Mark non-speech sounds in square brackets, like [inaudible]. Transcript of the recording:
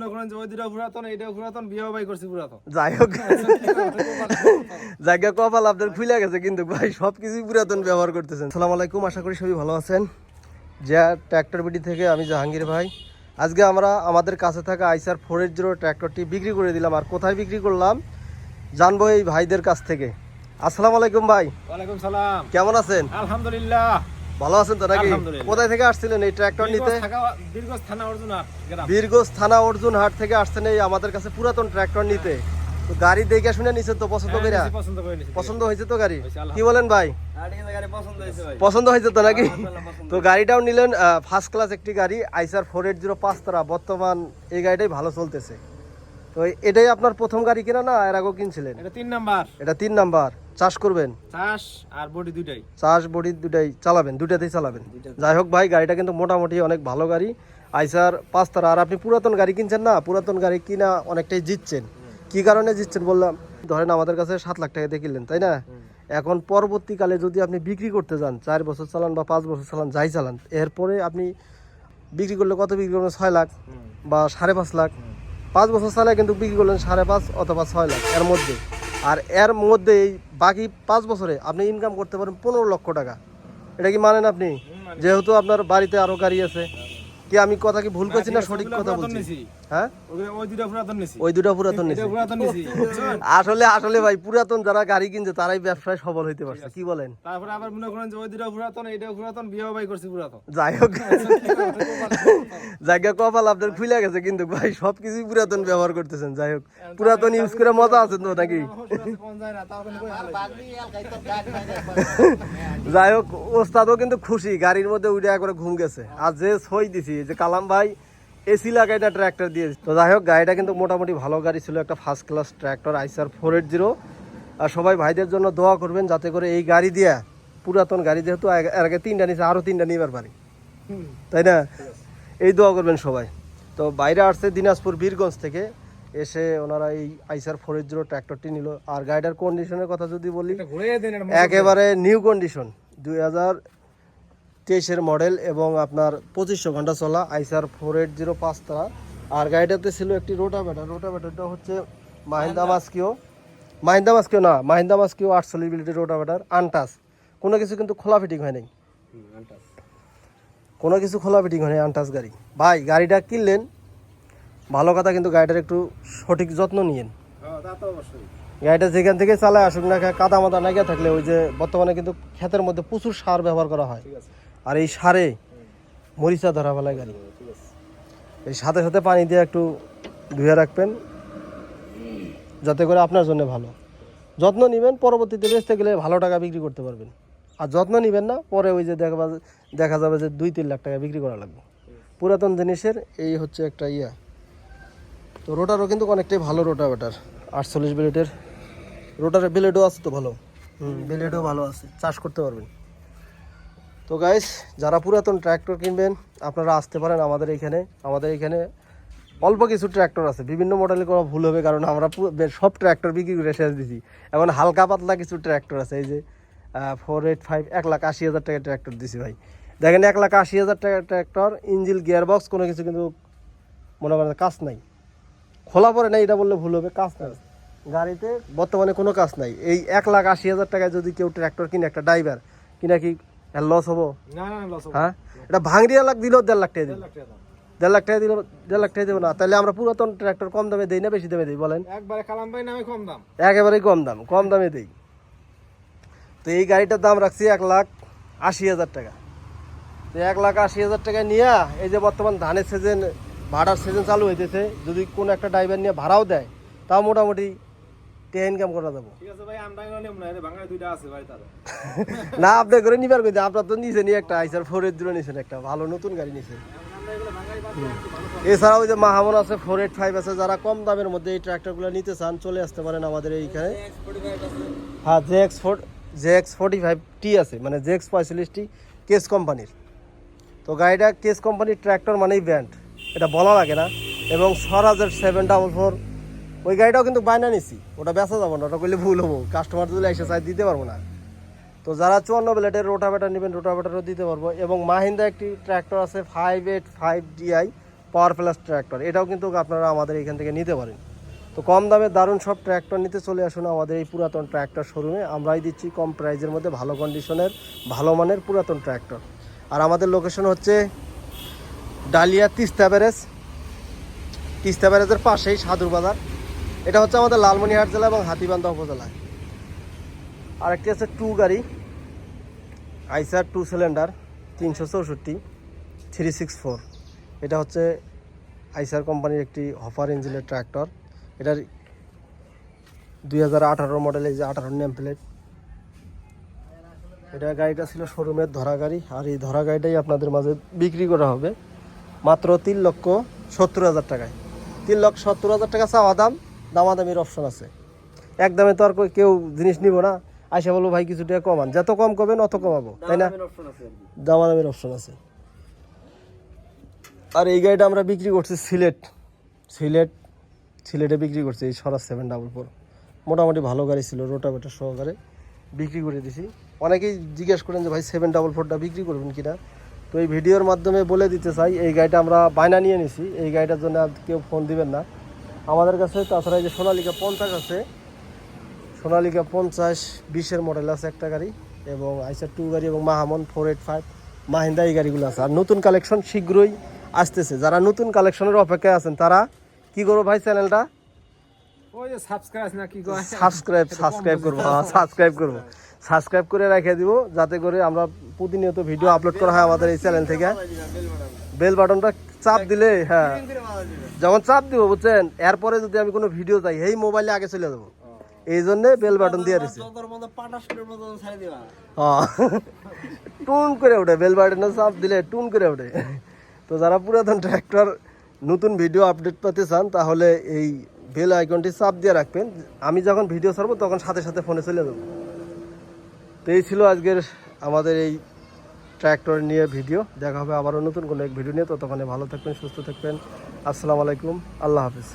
মনে করেন যে ওই দুটা পুরাতন এইটা পুরাতন বিয়ে বাই করছি পুরাতন। যাই হোক। জায়গা কপাল আপনার খুলে গেছে কিন্তু ভাই সব কিছুই পুরাতন ব্যবহার করতেছেন। সালাম আলাইকুম আশা করি সবাই ভালো আছেন। যা ট্র্যাক্টর বিডি থেকে আমি জাহাঙ্গীর ভাই আজকে আমরা আমাদের কাছে থাকা আইসার ফোর এইট জিরো ট্র্যাক্টরটি বিক্রি করে দিলাম আর কোথায় বিক্রি করলাম জানব এই ভাইদের কাছ থেকে। আসসালামু আলাইকুম ভাই। ওয়ালাইকুম সালাম। কেমন আছেন? আলহামদুলিল্লাহ। ভালো আছেন তো নাকি? কোথায় থেকে আসছিলেন এই ট্র্যাক্টর নিতে? বীরগঞ্জ থানা অর্জুনা হাট থেকে আসছেন এই আমাদের কাছে পুরাতন ট্র্যাক্টর নিতে। তো গাড়ি দেখে শুনে নিছেন তো পছন্দ হ্যাঁ, করে পছন্দ নিছি। হয়েছে তো গাড়ি? কি বলেন ভাই? পছন্দ হয়েছে তো নাকি? তো গাড়িটাও নিলেন ফার্স্ট ক্লাস একটি গাড়ি আইসার ফোর এইট জিরো পাঁচ তারা। বর্তমান এই গাড়িটাই ভালো চলতেছে। তো এটাই আপনার প্রথম গাড়ি কিনা না? এর আগেও কিনছিলেন? এটা তিন নাম্বার। এটা তিন নাম্বার। চাষ করবেন? চাষ আর বডি দুইটাই। চাষ বডি দুটাই চালাবেন দুটাতেই চালাবেন। যাই হোক ভাই গাড়িটা কিন্তু মোটামুটি অনেক ভালো গাড়ি। আইসার পাঁচ তারা আর আপনি পুরাতন গাড়ি কিনছেন না? পুরাতন গাড়ি কিনা অনেকটাই জিতছেন। কি কারণে জিতছেন বললাম? ধরেন আমাদের কাছে সাত লাখ টাকা দিয়ে কিনলেন তাই না? এখন পরবর্তীকালে যদি আপনি বিক্রি করতে যান চার বছর চালান বা পাঁচ বছর চালান যাই চালান এরপরে আপনি বিক্রি করলে কত বিক্রি করবেন? ছয় লাখ বা সাড়ে পাঁচ লাখ। পাঁচ বছর চালায় কিন্তু বিক্রি করলেন সাড়ে পাঁচ অথবা ছয় লাখ এর মধ্যে। আর এর মধ্যে এই বাকি পাঁচ বছরে আপনি ইনকাম করতে পারেন পনেরো লক্ষ টাকা। এটা কি মানেন আপনি? যেহেতু আপনার বাড়িতে আরও গাড়ি আছে কি আমি কথা কি ভুল করছি না সঠিক কথা বলছি। হ্যাঁ? ওই- ওই পুরাতন নিছি। ওই দুটা পুরাতন এটা পুরাতন নিছি। আসলে আসলে ভাই পুরাতন যারা গাড়ি কিনছে তারাই ব্যবসায় সফল হইতে পারছে। কি বলেন? তারপরে আবার মনে করেন যে ওই দুটা পুরাতন এইটা পুরাতন বিয়ে বাই করছি পুরাতন। যাই হোক। জায়গা কপাল খুলে গেছে কিন্তু ভাই সব কিছুই পুরাতন ব্যবহার করতেছেন। যাই হোক পুরাতন ইউজ করে মজা আছে তো নাকি। [laughs] যাই হোক ওস্তাদও কিন্তু খুশি গাড়ির মধ্যে উঠে একবারে ঘুম গেছে। আর যে সই দিছি যে কালাম ভাই এসি লাগাইটা ট্র্যাক্টর দিয়েছে তো যাই হোক গাড়িটা কিন্তু মোটামুটি ভালো গাড়ি ছিল একটা first class tractor Eicher four eight zero আর সবাই ভাইদের জন্য দোয়া করবেন যাতে করে এই গাড়ি দিয়া পুরাতন গাড়ি যেহেতু এর আগে তিনটা নিছে আরও তিনটা নিবার পারি তাই না? এই দোয়া করবেন সবাই। তো বাইরে আসছে দিনাজপুর বীরগঞ্জ থেকে। এসে ওনারা এই আইসার ফোর এইট জিরো ট্র্যাক্টরটি নিল। আর গাড়িটার কন্ডিশনের কথা যদি বলি এটা এটা একেবারে নিউ কন্ডিশন দুই হাজার তেইশের মডেল এবং আপনার পঁচিশশো ঘণ্টা চলা আইসার ফোর এইট জিরো পাঁচ তারা। আর গাড়িটাতে ছিল একটি রোটাভেটার। রোটাভেটারটা হচ্ছে মাহিন্দা মাস্কিও। মাহিন্দা মাস্কিও না মাহিন্দা মাস্কিও আটচল্লিশ বিলিটি রোটাভেটার আনটাস। কোনো কিছু কিন্তু খোলা ফিটিং হয় নাই। কোনো কিছু খোলা ফিটিং হয় নাই আনটাস গাড়ি। ভাই গাড়িটা কিনলেন ভালো কথা কিন্তু গাড়িটার একটু সঠিক যত্ন নিয়েন। হ্যাঁ, গাড়িটা যেখান থেকে চালায় আসুক না কাদা মাদা নাগিয়ে থাকলে ওই যে বর্তমানে কিন্তু ক্ষেতের মধ্যে প্রচুর সার ব্যবহার করা হয়। ঠিক আছে। আর এই সারে মরিচা ধরা ফেলায় গাড়ি। এই সাথে সাথে পানি দিয়ে একটু ধুয়ে রাখবেন, যাতে করে আপনার জন্য ভালো। যত্ন নেবেন, পরবর্তীতে বেচতে গেলে ভালো টাকা বিক্রি করতে পারবেন। আর যত্ন নেবেন না, পরে ওই যে দেখা দেখা যাবে যে দুই তিন লাখ টাকা বিক্রি করা লাগবে। পুরাতন জিনিসের এই হচ্ছে একটা ইয়া। তো রোটারও কিন্তু অনেকটাই ভালো রোটা বেটার আটচল্লিশ বিলেটের রোটারের বিলেটও আছে তো ভালো। হুম বিলেটও ভালো আছে, চাষ করতে পারবেন। তো গাইস যারা পুরাতন ট্র্যাক্টর কিনবেন, আপনারা আসতে পারেন আমাদের এখানে। আমাদের এখানে অল্প কিছু ট্র্যাক্টর আছে। বিভিন্ন মডেলে কোনো ভুল হবে কারণ আমরা সব ট্র্যাক্টর বিক্রি করে শেষ দিছি। এখন হালকা পাতলা কিছু ট্র্যাক্টর আছে, এই যে ফোর এইট ফাইভ এক লাখ আশি হাজার টাকা ট্র্যাক্টর দিছি ভাই। দেখেন এক লাখ আশি হাজার টাকা ট্র্যাক্টর ইঞ্জিল গিয়ার বক্স কোনো কিছু কিন্তু মনে করেন কাজ নাই। খোলা পরে নাই, এটা বললে ভুল হবে, কাজ নাই। গাড়িতে বর্তমানে কোনো কাজ নাই। এই এক লাখ আশি হাজার টাকায় যদি কেউ ট্র্যাক্টর কিনে, একটা ড্রাইভার কিনা কি না লস হবে হ্যাঁ? এটা ভাঙড়িয়া লাখ দিলেও দেড় লাখ টাকা দিল দেড় লাখ টাকা দিল দেড় লাখ টাকা দেবো না। তাহলে আমরা পুরাতন ট্র্যাক্টর কম দামে দেই না বেশি দামে দিই বলেন? একবারে কালাম ভাই নামে কম দাম। একেবারেই কম দাম কম দামে দেই। তো এই গাড়িটার দাম রাখছি এক লাখ আশি হাজার টাকা। তো এক লাখ আশি হাজার টাকা নিয়ে এই যে বর্তমান ধানের সিজন ভাড়ার সিজন চালু হইতেছে যদি কোন একটা ড্রাইভার নিয়ে ভাড়াও দেয় তাও মোটামুটি টেন ইনকাম করা যাব। না আপনি করে নিবার কিন্তু আপনার তো নিছেন একটা আইসার ফোর এইট জিরো নিছেন একটা ভালো নতুন গাড়ি নিছেন। এছাড়াও ওই যে মাহামন আছে ফোর এইট ফাইভ আছে যারা কম দামের মধ্যে এই ট্র্যাক্টরগুলো নিতে চান চলে আসতে পারেন আমাদের এইখানে। হ্যাঁ J X four J X forty five টি আছে মানে জে এক্স পঁয়তাল্লিশ কেস কোম্পানির তো গাড়িটা কেস কোম্পানির ট্র্যাক্টর মানেই ব্র্যান্ড এটা বলা লাগে না। এবং স্বরাজের সেভেন ডাবল ফোর ওই গাড়িটাও কিন্তু বায়না নিছি। ওটা বেচা যাব না, ওটা করলে ভুল হব। কাস্টমার যদি এসে চাই দিতে পারব না। তো যারা চুয়ান্ন ব্লেডের রোটাভেটার নেবেন রোটাভেটারও দিতে পারব। এবং মাহিন্দা একটি ট্র্যাক্টর আছে five eight five DI power plus tractor এটাও কিন্তু আপনারা আমাদের এখান থেকে নিতে পারেন। তো কম দামে দারুণ সব ট্র্যাক্টর নিতে চলে আসুন আমাদের এই পুরাতন ট্র্যাক্টর শোরুমে আমরাই দিচ্ছি কম প্রাইজের মধ্যে, ভালো কন্ডিশনের ভালো মানের পুরাতন ট্র্যাক্টর আর আমাদের লোকেশন হচ্ছে ডালিয়া তিস্তা ব্যারেজ। তিস্তা ব্যারেজের পাশেই সাধুর বাজার। এটা হচ্ছে আমাদের লালমনিরহাট জেলা এবং হাতিবান্ধা উপজেলায় আরেকটি আছে টু গাড়ি, আইসার টু সিলিন্ডার, তিনশো চৌষট্টি, থ্রি সিক্স ফোর। এটা হচ্ছে আইসার কোম্পানির একটি হফার ইঞ্জিনের ট্র্যাক্টর এটার দুই হাজার আঠারো মডেল এই যে আঠারো নেম প্লেট এটা গাড়িটা ছিল শোরুমের ধরা গাড়ি, আর এই ধরা গাড়িটাই আপনাদের মাঝে বিক্রি করা হবে। মাত্র তিন লক্ষ সত্তর হাজার টাকায়। তিন লক্ষ সত্তর হাজার টাকা চাওয়া দাম। দামাদামির অপশন আছে। একদমে তো আর কেউ জিনিস নিব না। আইসা বলব ভাই কিছু টাকা কমান। যত কম করবেন অত কমাবো তাই না? দামাদামির অপশন আছে আর এই গাড়িটা আমরা বিক্রি করছি সিলেট। সিলেট সিলেটে বিক্রি করছি এই সরাস সেভেন ডাবল ফোর মোটামুটি ভালো গাড়ি ছিল রোটাভেটার সহকারে বিক্রি করে দিছি। অনেকেই জিজ্ঞেস করেন যে ভাই সেভেন ডাবল ফোরটা বিক্রি করবেন কিনা? তো এই ভিডিওর মাধ্যমে বলে দিতে চাই এই গাড়িটা আমরা বায়না নিয়ে নিছি। এই গাড়িটার জন্য আর কেউ ফোন দিবেন না। আমাদের কাছে তাছাড়া এই যে সোনালিকা পঞ্চাশ আছে। সোনালিকা পঞ্চাশ বিশের মডেল আছে একটা গাড়ি এবং আইসার টু গাড়ি এবং মাহামন ফোর এইট ফাইভ মাহিন্দা এই গাড়িগুলো আছে। আর নতুন কালেকশন শীঘ্রই আসতেছে। যারা নতুন কালেকশনের অপেক্ষায় আছেন তারা কি করব ভাই চ্যানেলটা সাবস্ক্রাইব সাবস্ক্রাইব সাবস্ক্রাইব করব। সাবস্ক্রাইব করব। সাবস্ক্রাইব করে রেখে দিব যাতে করে আমরা প্রতিনিয়ত ভিডিও আপলোড করা হয় আমাদের এই চ্যানেল থেকে। বেল বাটনটা চাপ দিলে হ্যাঁ। যখন চাপ দিব বুঝছেন? এরপরে যদি আমি কোনো ভিডিও চাই এই মোবাইলে আগে চলে যাব। এই জন্য বেল বাটন দিয়ে দিছি। টুন করে ওঠে বেল বাটনে চাপ দিলে টুন করে ওঠে তো যারা পুরাতন ট্র্যাক্টর নতুন ভিডিও আপডেট পেতে চান তাহলে এই বেল আইকনটি চাপ দিয়ে রাখবেন। আমি যখন ভিডিও ছাড়বো তখন সাথে সাথে ফোনে চলে যাব। তো এই ছিল আজকের আমাদের এই ট্র্যাক্টর নিয়ে ভিডিও। দেখা হবে আবারও নতুন কোনো এক ভিডিও নিয়ে। ততক্ষণে ভালো থাকবেন, সুস্থ থাকবেন। আসসালামু আলাইকুম। আল্লাহ হাফিজ।